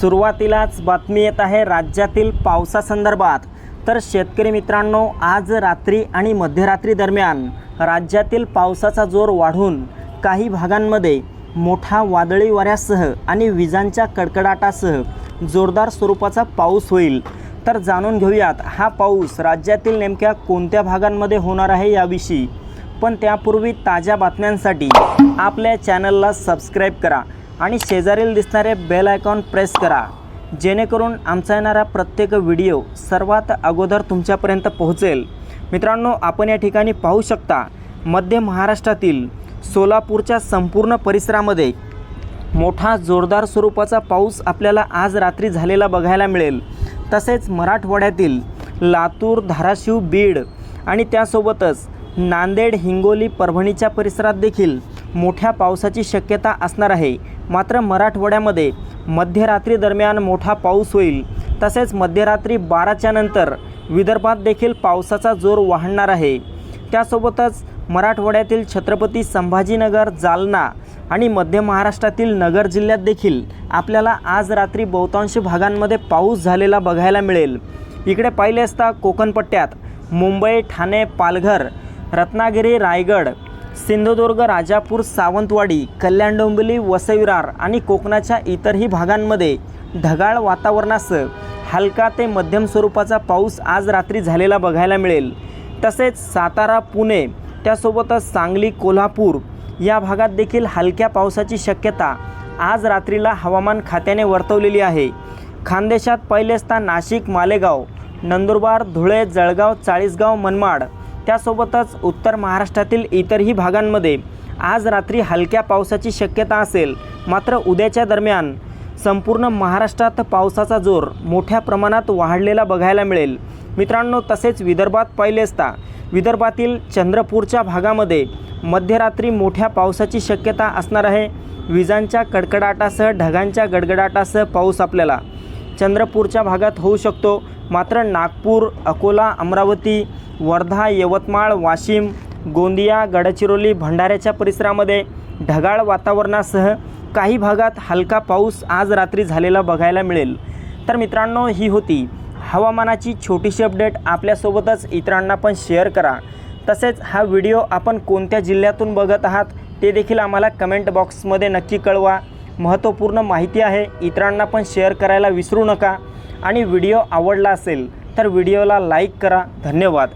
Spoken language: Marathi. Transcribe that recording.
सुरुवातीलाच बातमी येत आहे राज्यातील पावसासंदर्भात. तर शेतकरी मित्रांनो आज रात्री आणि मध्यरात्री दरम्यान राज्यातील पावसाचा जोर वाढून काही भागांमध्ये मोठा वादळी वाऱ्यासह आणि विजांच्या कडकडाटासह जोरदार स्वरूपाचा पाऊस होईल. तर जाणून घेऊयात हा पाऊस राज्यातील नेमक्या कोणत्या भागांमध्ये होणार आहे याविषयी. पण त्यापूर्वी ताज्या बातम्यांसाठी आपल्या चॅनलला सबस्क्राईब करा. आणि शेजारील दिसणारे बेल आयकॉन प्रेस करा. जेणेकरून आमचा येणारा प्रत्येक व्हिडिओ सर्वात अगोदर तुमच्यापर्यंत पोहोचेल. मित्रांनो आपण या ठिकाणी पाहू शकता मध्य महाराष्ट्रातील सोलापूरच्या संपूर्ण परिसरामध्ये मोठा जोरदार स्वरूपाचा पाऊस आपल्याला आज रात्री झालेला बघायला मिळेल. तसेच मराठवाड्यातील लातूर धाराशिव बीड आणि त्यासोबतच नांदेड हिंगोली परभणीच्या परिसरात देखील मोठ्या पावसाची शक्यता असणार आहे. मात्र मराठवाड्यामध्ये मध्यरात्री दरम्यान मोठा पाऊस होईल. तसेच मध्यरात्री बाराच्या नंतर विदर्भात देखील पावसाचा जोर वाढणार आहे. त्यासोबतच मराठवाड्यातील छत्रपती संभाजीनगर जालना आणि मध्य महाराष्ट्रातील नगर जिल्ह्यात देखील आपल्याला आज रात्री बहुतांश भागांमध्ये पाऊस झालेला बघायला मिळेल. इकडे पाहिले असता कोकणपट्ट्यात मुंबई ठाणे पालघर रत्नागिरी रायगड सिंधुदुर्ग राजापूर सावंतवाडी कल्याण डोंबिवली वसविरार आणि कोकणाच्या इतरही भागांमध्ये ढगाळ वातावरणासह हलका ते मध्यम स्वरूपाचा पाऊस आज रात्री झालेला बघायला मिळेल. तसेच सातारा पुणे त्यासोबतच सांगली कोल्हापूर या भागात देखील हलक्या पावसाची शक्यता आज रात्रीला हवामान खात्याने वर्तवलेली आहे. खानदेशात पहिले असता नाशिक मालेगाव नंदुरबार धुळे जळगाव चाळीसगाव मनमाड त्यासोबतच उत्तर महाराष्ट्रातील इतरही भागांमध्ये आज रात्री हलक्या पावसाची शक्यता असेल. मात्र उद्याच्या दरम्यान संपूर्ण महाराष्ट्रात पावसाचा जोर मोठ्या प्रमाणात वाढलेला बघायला मिळेल. मित्रांनो तसेच विदर्भात पाहिले असता विदर्भातील चंद्रपूरच्या भागामध्ये मध्यरात्री मोठ्या पावसाची शक्यता असणार आहे. विजांच्या कडकडाटासह ढगांच्या गडगडाटासह पाऊस आपल्याला चंद्रपूरच्या भागात होऊ शकतो. मात्र नागपूर अकोला अमरावती वर्धा यवतमाळ वाशिम गोंदिया गडचिरोली भंडाऱ्याच्या परिसरामध्ये ढगाळ वातावरणासह काही भागात हलका पाऊस आज रात्री झालेला बघायला मिळेल. तर मित्रांनो ही होती हवामानाची छोटीशी अपडेट. आपल्यासोबतच इतरांना पण शेअर करा. तसेच हा व्हिडिओ आपण कोणत्या जिल्ह्यातून बघत आहात ते देखील आम्हाला कमेंट बॉक्समध्ये नक्की कळवा. महत्त्वपूर्ण माहिती आहे इतरांना पण शेअर करायला विसरू नका. आणि व्हिडिओ आवडला असेल तर व्हिडिओला लाईक करा. धन्यवाद.